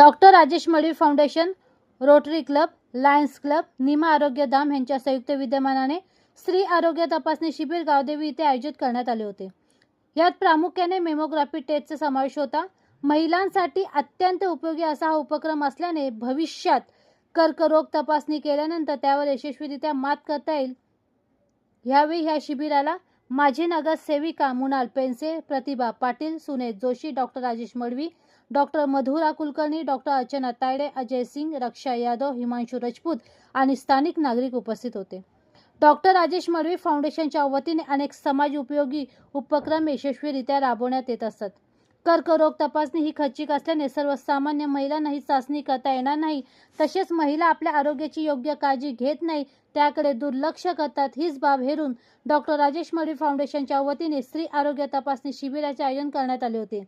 Doctor Rajesh Madvi foundation Rotary club Lions club Nima आरोग्य धाम यांच्या संयुक्त विद्यमानाने स्त्री आरोग्य तपासणी शिबिर गावदेवी इथे आयोजित करण्यात आले होते. यात प्रामुख्याने मेमोग्राफी टेस्टचा समावेश होता. महिलांसाठी अत्यंत उपयोगी असा हा उपक्रम असल्याने भविष्यात कर्करोग तपासणी केल्यानंतर त्यावर यशस्वीरित्या मात करता येईल. यावेळी ह्या शिबिराला माजी नगरसेविका Mrunal Pense Pratibha Patil Sunet Joshi doctor Rajesh Madvi doctor Madhura Kulkarni doctor Archana Tayde Ajay Singh Raksha Yadav Himanshu Rajput आणि स्थानिक नागरिक उपस्थित होते. डॉक्टर राजेश मडवी फाउंडेशनच्या वतीने अनेक समाज उपयोगी उपक्रम यशस्वीरित्या राबवण्यात येत असतात कर्करोग तपासणी ही खर्चिक असल्याने सर्वसामान्य महिलांना ही चाचणी करता येणार नाही. तसेच महिला आपल्या आरोग्याची योग्य काळजी घेत नाही त्याकडे दुर्लक्ष करतात हीच बाब हेरून डॉक्टर राजेश मडवी फाउंडेशनच्या वतीने स्त्री आरोग्य तपासणी शिबिराचे आयोजन करण्यात आले होते.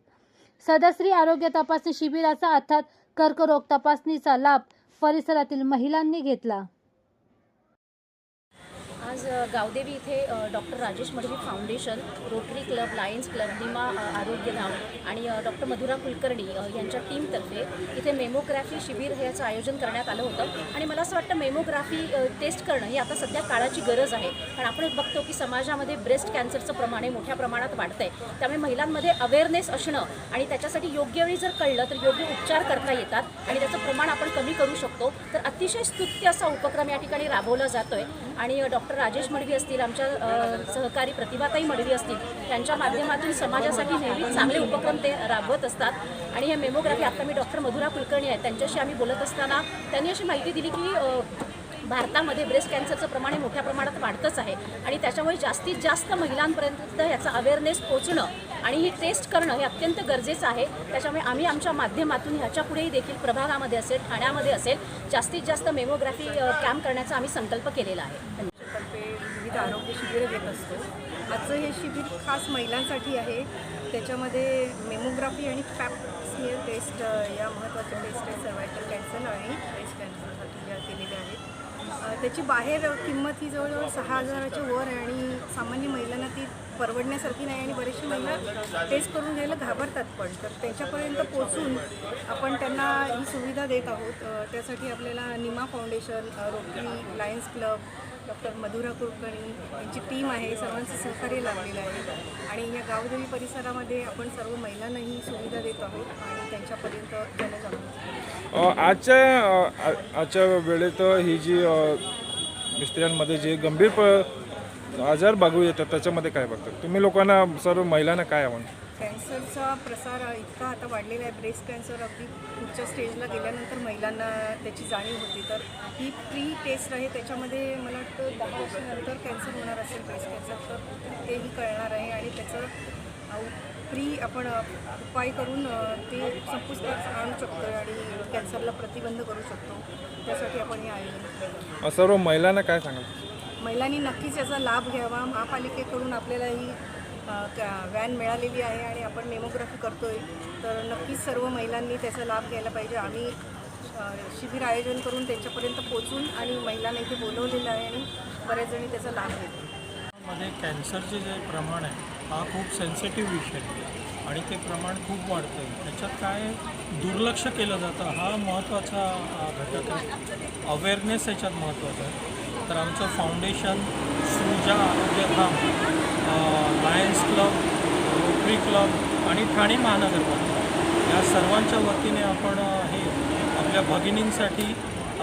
सदर आरोग्य तपासणी शिबिराचा अर्थात कर्करोग तपासणीचा लाभ परिसरातील महिलांनी घेतला. आज गावदेवी इथे doctor Rajesh Madvi foundation Rotary club Lions club विमा आरोग्य आरोग्यधाम आणि डॉक्टर मधुरा कुलकर्णी यांच्या टीमतर्फे इथे मेमोग्राफी शिबिर ह्याचं आयोजन करण्यात आलं होतं. आणि मला असं वाटतं मेमोग्राफी टेस्ट करणं ही आता सध्या काळाची गरज आहे. कारण आपण बघतो की समाजामध्ये ब्रेस्ट कॅन्सरचं प्रमाण हे मोठ्या प्रमाणात वाढतंय. त्यामुळे महिलांमध्ये अवेअरनेस असणं आणि त्याच्यासाठी योग्य वेळी जर कळलं तर योग्य उपचार करता येतात आणि त्याचं प्रमाण आपण कमी करू शकतो. तर अतिशय स्तुत्य असा उपक्रम या ठिकाणी राबवला जातोय. आणि डॉक्टर राजेश मडवी असतील आमच्या सहकारी प्रतिभाताई मडवी असतील त्यांच्या माध्यमातून समाजासाठी नेहमीच चांगले उपक्रम ते राबवत असतात. आणि हे मेमोग्राफी आता मी डॉक्टर मधुरा कुलकर्णी आहेत त्यांच्याशी आम्ही बोलत असताना त्यांनी अशी माहिती दिली की भारतामध्ये ब्रेस्ट कॅन्सरचं प्रमाण हे मोठ्या प्रमाणात वाढतंच आहे. आणि त्याच्यामुळे जास्तीत जास्त महिलांपर्यंत ह्याचा अवेअरनेस पोचणं आणि ही टेस्ट करणं हे अत्यंत गरजेचं आहे. त्याच्यामुळे आम्ही आमच्या माध्यमातून ह्याच्या पुढेही देखील प्रभागामध्ये असेल ठाण्यामध्ये असेल जास्तीत जास्त मेमोग्राफी कॅम्प करण्याचा आम्ही संकल्प केलेला आहे. विविध आरोग्य शिबिरं घेत असतो. आजचं हे शिबिर खास महिलांसाठी आहे. त्याच्यामध्ये मेमोग्राफी आणि फॅप स्मिअर टेस्ट या महत्त्वाच्या टेस्ट आहेत सर्वायकल कॅन्सर आणि ब्रेस्ट कॅन्सरसाठी ज्या केलेल्या आहेत. त्याची बाहेर किंमत ही जवळजवळ सहा हजाराच्या वर आहे आणि सामान्य महिलांना ती परवडण्यासारखी नाही आणि बरेचशी महिला टेस्ट करून घ्यायला घाबरतात पण. तर त्यांच्यापर्यंत पोचून आपण त्यांना ही सुविधा देत आहोत. त्यासाठी आपल्याला Nima foundation Rotary Lions club doctor Madhura Kulkarni यांची टीम आहे. सर्वांचं सहकार्य लाभलेलं आहे. आणि या गावदेवी परिसरामध्ये आपण सर्व महिलांनाही सुविधा देत आहोत आणि त्यांच्यापर्यंत जनजागृती. आजच्या आजच्या वेळेत ही जी अ, स्त्रियांमध्ये जे गंभीर प आजार बघू येतात त्याच्यामध्ये काय बघतात? तुम्ही लोकांना सर्व महिलांना काय आव्हान? कॅन्सरचा प्रसार इतका आता वाढलेला आहे ब्रेस्ट कॅन्सर अगदी पुढच्या स्टेजला गेल्यानंतर महिलांना त्याची जाणीव होते. तर ही प्री टेस्ट आहे त्याच्यामध्ये मला वाटतं दहा वर्षानंतर कॅन्सर होणार असेल ब्रेस्ट कॅन्सर तर तेही कळणार आहे आणि त्याचं प्री आपण उपाय करून ते संपुष्टात आणू शकतो आणि कॅन्सरला प्रतिबंध करू शकतो. त्यासाठी आपण हे आयोजन सर्व महिलांना काय सांगाल? महिलांनी नक्कीच याचा लाभ घ्यावा. महापालिकेकडून आपल्याला ही व्हॅन मिळालेली आहे आणि आपण मेमोग्राफी करतोय. तर नक्कीच सर्व महिलांनी त्याचा लाभ घ्यायला पाहिजे. आम्ही शिबिर आयोजन करून त्यांच्यापर्यंत पोचून आणि महिलांना इथे बोलवलेलं आहे आणि बऱ्याच जणी त्याचा लाभ घेतो मध्ये कॅन्सरचे जे प्रमाण आहे हा खूप सेन्सिटिव्ह विषय आहे आणि ते प्रमाण खूप वाढतं आहे त्याच्यात काय दुर्लक्ष केलं जातं हा महत्त्वाचा घटक आहे. अवेअरनेस याच्यात महत्त्वाचा आहे. तर आमचं फाउंडेशन सुजा आरोग्यधाम लायन्स क्लब रोटरी क्लब आणि ठाणे महानगरपालिका या सर्वांच्या वतीने आपण हे आपल्या भगिनींसाठी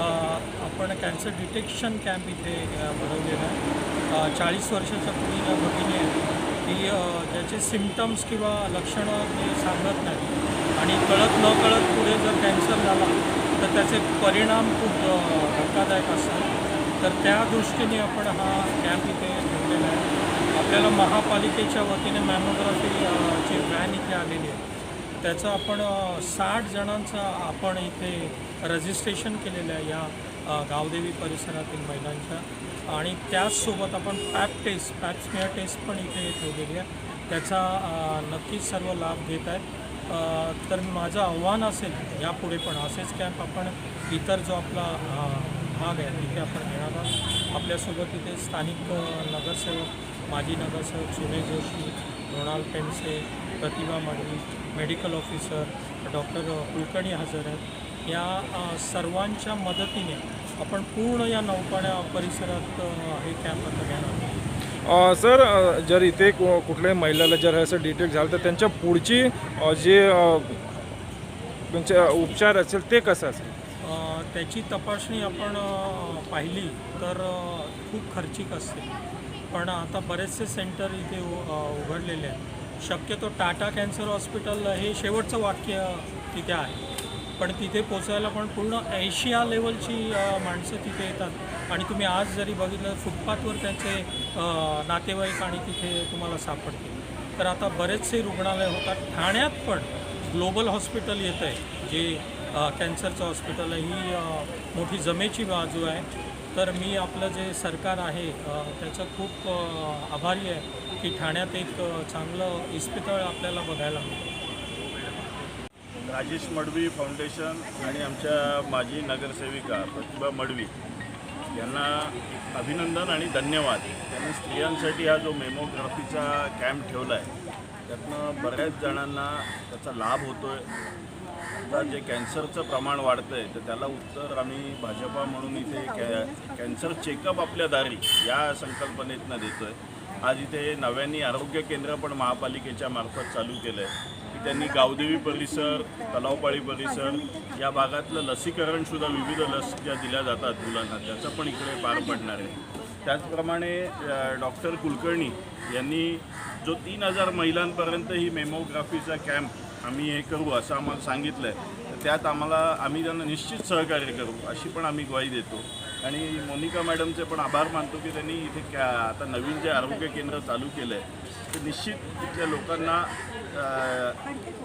आपण कॅन्सर डिटेक्शन कॅम्प इथे अ, भरवलेला आहे. चाळीस वर्षाच्या पूर्वी ज्या भगिनी आहेत. ती ज्याचे सिमटम्स किंवा लक्षणं ते सांगत नाही आणि कळत न कळत पुढे जर कॅन्सर झाला तर त्याचे परिणाम खूप धक्कादायक असतात. तर त्या दृष्टीने आपण हा कॅम्प इथे ठेवलेला आहे. आपल्याला महापालिकेच्या वतीने मॅमोग्राफी जी व्हॅन इथे आलेली आहे. त्याचं आपण साठ जणांचं आपण इथे रजिस्ट्रेशन केलेलं आहे या गावदेवी परिसरातील महिलांच्या. आणि त्याचसोबत आपण पॅप टेस्ट पॅप्समिया टेस्ट पण इथे ठेवलेली आहे. त्याचा नक्कीच सर्व लाभ घेत आहेत. तर माझं आव्हान असेल यापुढे पण असेच कॅम्प आपण इतर जो आपला भाग आहे. तिथे आपण घेणार आहोत. आपल्यासोबत इथे स्थानिक नगरसेवक माजी नगरसेवक Suresh Joshi Mrunal Pense Pratibha Madvi medical officer doctor Kulkarni हजर आहेत. या सर्वांच्या मदतीने आपण पूर्ण या नौपाड्या परिसरात हे कॅम्प आता घेणार आहोत. सर जर इथे कु- कुठल्याही महिलाला जर असं डिटेक्ट झालं तर त्यांच्या पुढची जे त्यांचे उपचार असेल ते कसं असेल? त्याची तपासणी आपण पाहिली तर खूप खर्चिक असते. पण आता बरेचसे सेंटर इथे उ- उघडलेले आहेत. शक्यतो टाटा कॅन्सर हॉस्पिटल हे शेवटचं वाक्य तिथे आहे. पण तिथे पोचायला पण पूर्ण एशिया लेवलची माणसं तिथे येतात. आणि तुम्ही आज जरी बघितलं फुटपाथवर त्यांचे नातेवाईक आणि तिथे तुम्हाला सापडतील. तर आता बरेचसे रुग्णालय होतात. ठाण्यात पण ग्लोबल हॉस्पिटल येतं आहे जे कॅन्सरचं हॉस्पिटल ही मोठी जमेची बाजू आहे. तर मी आपलं जे सरकार आहे त्याचं खूप आभारी आहे की ठाण्यात एक चांगलं इस्पितळ आपल्याला बघायला मिळतं राजेश मडवी फाउंडेशन आणि आमच्या माजी नगरसेविका प्रतिभा मडवी यांना अभिनंदन आणि धन्यवाद. त्यांनी स्त्रियांसाठी हा जो मेमोग्राफीचा कॅम्प ठेवला आहे त्यातनं बऱ्याच जणांना त्याचा लाभ होतो आहे आता जे कॅन्सरचं प्रमाण वाढतं आहे तर त्याला उत्तर आम्ही भाजपा म्हणून इथे कॅ कॅन्सर चेकअप आपल्या दारी या संकल्पनेतनं देतो आहे आज इथे नव्याने आरोग्य केंद्र पण महापालिकेच्या मार्फत चालू केलं आहे की त्यांनी गावदेवी परिसर तलावपाळी परिसर या भागातलं लसीकरणसुद्धा विविध लस ज्या दिल्या जातात मुलांना त्याचं पण इकडे पार पडणार आहे. त्याचप्रमाणे डॉक्टर कुलकर्णी यांनी जो तीन हजार महिलांपर्यंत ही मेमोग्राफीचा कॅम्प आम्ही हे करू असं आम्हाला सांगितलं आहे तर त्यात आम्हाला आम्ही त्यांना निश्चित सहकार्य करू अशी पण आम्ही ग्वाही देतो. आणि मोनिका मॅडमचे पण आभार मानतो की त्यांनी इथे क्या आता नवीन जे आरोग्य केंद्र चालू केलं आहे ते निश्चित तिथल्या लोकांना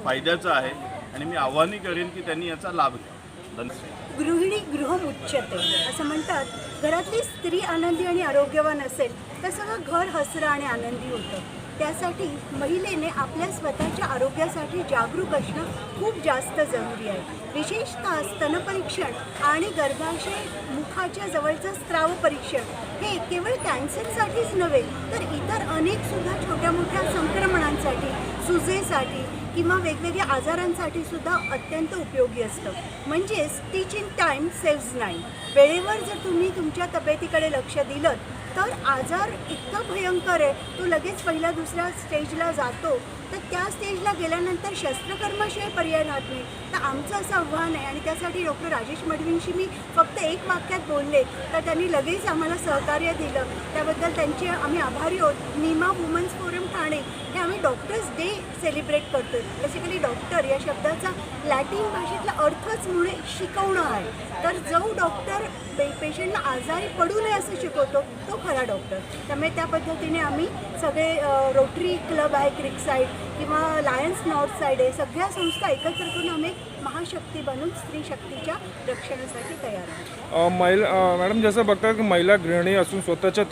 फायद्याचं आहे. आणि मी आव्हानही करेन की त्यांनी याचा लाभ घ्या. धन्यवाद. गृहिणी गृहमुच्यते असं म्हणतात घरातली स्त्री आनंदी आणि आरोग्यवान असेल तर सगळं घर हसरं आणि आनंदी होतं. त्यासाठी महिलेने आपल्या स्वतःच्या आरोग्यासाठी जागरूक असणं खूप जास्त जरुरी आहे. विशेषतः स्तनपरीक्षण आणि गर्भाशय मुखाच्या जवळचं स्त्राव परीक्षण हे केवळ कॅन्सरसाठीच नव्हे तर इतर अनेक सुद्धा छोट्या मोठ्या संक्रमणांसाठी सुजेसाठी किंवा वेगवेगळ्या आजारांसाठी सुद्धा अत्यंत उपयोगी असतं. म्हणजेच टीचिंग टाईम सेव्ज नाईन वेळेवर जर तुम्ही तुमच्या तब्येतीकडे लक्ष दिलं तर आजार इतका भयंकर आहे. तो लगेच पहिल्या दुसऱ्या स्टेजला जातो. तर त्या स्टेजला गेल्यानंतर शस्त्रकर्माशिवाय पर्याय राहत नाही. तर आमचं असं आव्हान आहे आणि त्यासाठी डॉक्टर राजेश मडवींशी मी फक्त एक वाक्यात बोलले. तर त्यांनी लगेच आम्हाला सहकार्य दिलं. त्याबद्दल त्यांचे आम्ही आभारी आहोत. Nima women's forum Thane. हे आम्ही डॉक्टर्स डे सेलिब्रेट करतो बेसिकली डॉक्टर या शब्दाचा लॅटिन भाषेतला अर्थच म्हणे शिकवणं आहे. तर जो डॉक्टर पे पेशंटला आजारी पडू नये असं शिकवतो तो खरा डॉक्टर त्यामुळे त्या पद्धतीने आम्ही सगळे रोटरी क्लब आहे क्रिक साईड किंवा लायन्स नॉर्थ साईड आहे सगळ्या संस्था एकत्र करून आम्ही महाशक्ती बनून स्त्री शक्तीच्या रक्षणासाठी तयार आहोत. महिला मॅडम जसं बघतात की महिला गृहिणी असून स्वतःच्या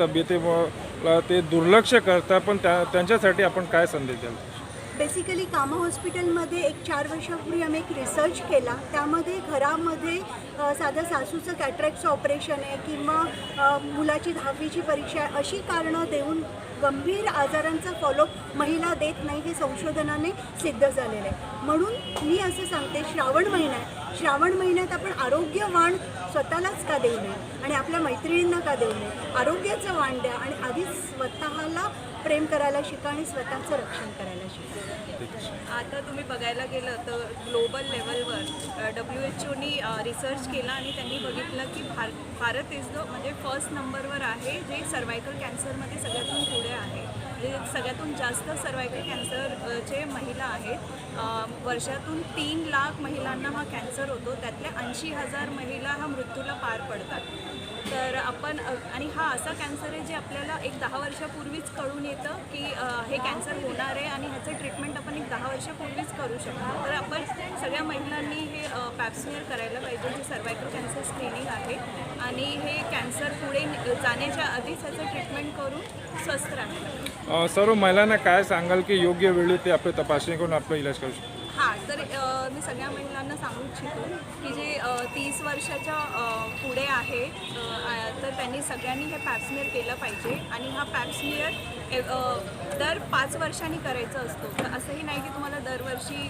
ला ते दुर्लक्ष करतात पण त्या त्यांच्यासाठी आपण काय संदेश द्याल? बेसिकली कामा हॉस्पिटलमध्ये एक चार वर्षापूर्वी आम्ही एक रिसर्च केला. त्यामध्ये घरामध्ये साधं सासूचं कॅट्रॅक्टचं ऑपरेशन आहे किंवा मुलाची दहावीची परीक्षा आहे अशी कारणं देऊन गंभीर आजारांचा फॉलोअप महिला देत नाही हे संशोधनाने सिद्ध झालेलं आहे. म्हणून मी असं सांगते श्रावण महिना आहे. श्रावण महिन्यात आपण आरोग्यवाण स्वतःलाच का देऊ नये? आणि आपल्या मैत्रिणींना का देऊ नये? आरोग्याचं वाण द्या आणि आधी स्वतःला प्रेम करायला शिका आणि स्वतःचं रक्षण करायला शिका. आता तुम्ही बघायला गेलं तर ग्लोबल लेवलवर डब्ल्यू एच ओनी रिसर्च केला आणि त्यांनी बघितलं की भार भारत इज द म्हणजे फर्स्ट नंबरवर आहे जे सर्वायकल कॅन्सरमध्ये सगळ्यातून पुढे आहे. सगळ्यातून जास्त सर्वायकल कॅन्सरचे महिला आहेत. वर्षातून तीन लाख महिलांना हा कॅन्सर होतो. त्यातल्या ऐंशी हजार महिला हा मृत्यूला पार पडतात. तर आपण आणि हा असा कॅन्सर आहे जे आपल्याला एक दहा वर्षापूर्वीच कळून येतं की हे कॅन्सर होणार आहे आणि ह्याचं ट्रीटमेंट आपण एक दहा वर्षापूर्वीच करू शकतो. तर आपण सगळ्या महिलांनी हे पॅप्समिअर करायला पाहिजे जे सर्वायकल कॅन्सर स्क्रीनिंग आहे. आणि हे कॅन्सर पुढे जाण्याच्या आधीच ह्याचं ट्रीटमेंट करून स्वस्थ राहणार सर्व महिलांना काय सांगाल की योग्य वेळी ते आपली तपासणी करून आपला इलाज करू शकतो हां तर मी सगळ्या महिलांना सांगू इच्छितो की जे तीस वर्षाच्या पुढे आहे तर त्यांनी सगळ्यांनी हे पॅप्समिअर केलं पाहिजे आणि हा पॅप्समिअर दर पाच वर्षांनी करायचा असतो. तर असंही नाही की तुम्हाला दरवर्षी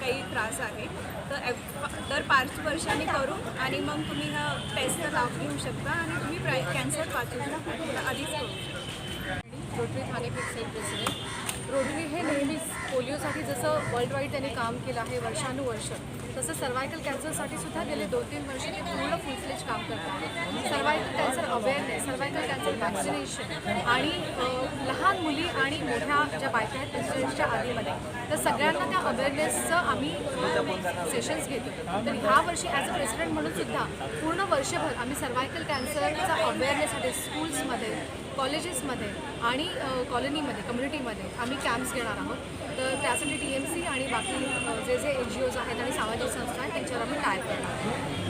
काही त्रास आहे. तर एव- दर पाच वर्षांनी करू आणि मग तुम्ही हा पैसे लाभ घेऊ शकता आणि तुम्ही प्राय कॅन्सर वाचू शकता. आधीच करू शकता. रोटरी ठाणे प्रेसिडेंट रोटरी हे नेहमीच पोलिओसाठी जसं वर्ल्ड वाईड त्यांनी काम केलं आहे वर्षानुवर्ष तसं सर्वायकल कॅन्सरसाठी सुद्धा गेले दोन तीन वर्ष ते पूर्ण फुलफ्लेज काम करतात. Cervical cancer awareness cervical cancer vaccination आणि लहान मुली आणि मोठ्या ज्या बायका आहेत प्रेसिडेंटच्या आधीमध्ये. तर सगळ्यांना त्या अवेअरनेसचं आम्ही सेशन्स घेतो. तर ह्या वर्षी ॲज अ प्रेसिडेंट म्हणून सुद्धा पूर्ण वर्षभर आम्ही सर्वायकल कॅन्सरचा अवेअरनेससाठी स्कूल्समध्ये कॉलेजेसमध्ये आणि कॉलनीमध्ये कम्युनिटीमध्ये आम्ही कॅम्प्स घेणार आहोत. तर त्यासाठी टी एम सी आणि बाकी जे जे एन जी ओज आहेत आणि सामाजिक संस्था आहेत त्यांच्यावर आम्ही टायप करणार? आहोत